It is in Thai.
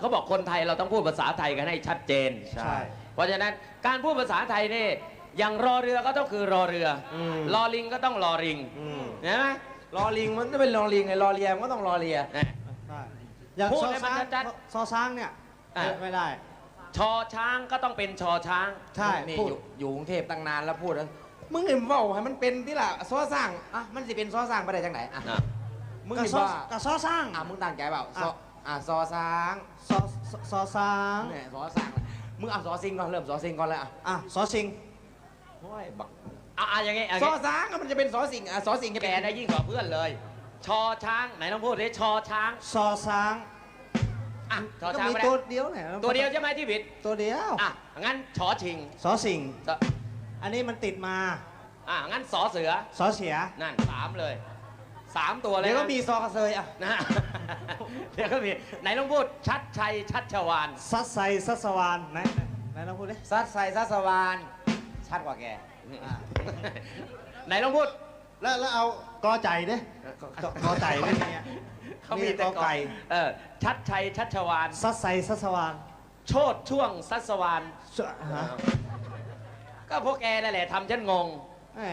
เขาบอกคนไทยเราต้องพูดภาษาไทยกันให้ชัดเจน ใช่ เพราะฉะนั้นการพูดภาษาไทยนี่อย่างรอเรือก็ต้องคือรอเรืออม รอลิงก็ต้องรอริงอืมเห็นไหมรอลิงมันจะเป็นรอลิงไงรอเรียมันก็ต้องรอเรียเนี่ยใช่อย่างพูดซอให้มันช้างชัดซอช้างเนี่ยอะ ไม่ได้ ชอช้างก็ต้องเป็นชอช้าง ใช่นี่พูด อยู่อยู่กรุงเทพตั้งนานแล้วพูดแล้วมึงเห็นเว่าให้มันเป็นที่ละซอสร้างอะมันสิเป็นซอสร้างไปได้จังไหนอะอะมึงกับเห็นซอว่ากับซอสร้าง อะมึงตั้งใจเปล่าซออะ อะซอสร้างซอซอซอช้างเนี่ยซอสร้างมึงเอาซอซิงก่อนเริ่มซอซิงก่อนเลยอะอะซอสิงโอ้ยบักอะอะอย่างงี้อย่างซองี้สร้างอะมันจะเป็นซอสิงอะซอสิงจะแกเป็นได้ยิ่งกว่าเพื่อนเลย ชอช้างไหนต้องพูดดิชอช้างซอช้างอะชอก็ช้างมีไม่ตัวได้เดียวเนี่ยตัวเดียวใช่ไหมที่ผิดตัวเดียวอะงั้นชอชิงซอสิงชออันนี้มันติดมาอะงั้นสอเสือซอเสียนั่นสามเลย สามตัวเลยเดี๋ยวก็นะมีซอกระเซยอะนะเดี๋ยวก็มีไหนต้องพูดชัดชัยชัดชวานซัดไซซัดสวานไหนไหนไหนลองพูดดิซัดใส่ซัดสวานชัดกว่าแกอะไหนต้องพูดแล้วแล้วเอากอใจดิกกอใจดิเนี่ย เขามีแต่กอไก่ เออชัดชัยชัดชวานซัดไซซัดสวานโชดช่วงสัสวาน ฮะก็พวกแกนั่นแหละทำฉันงง แหม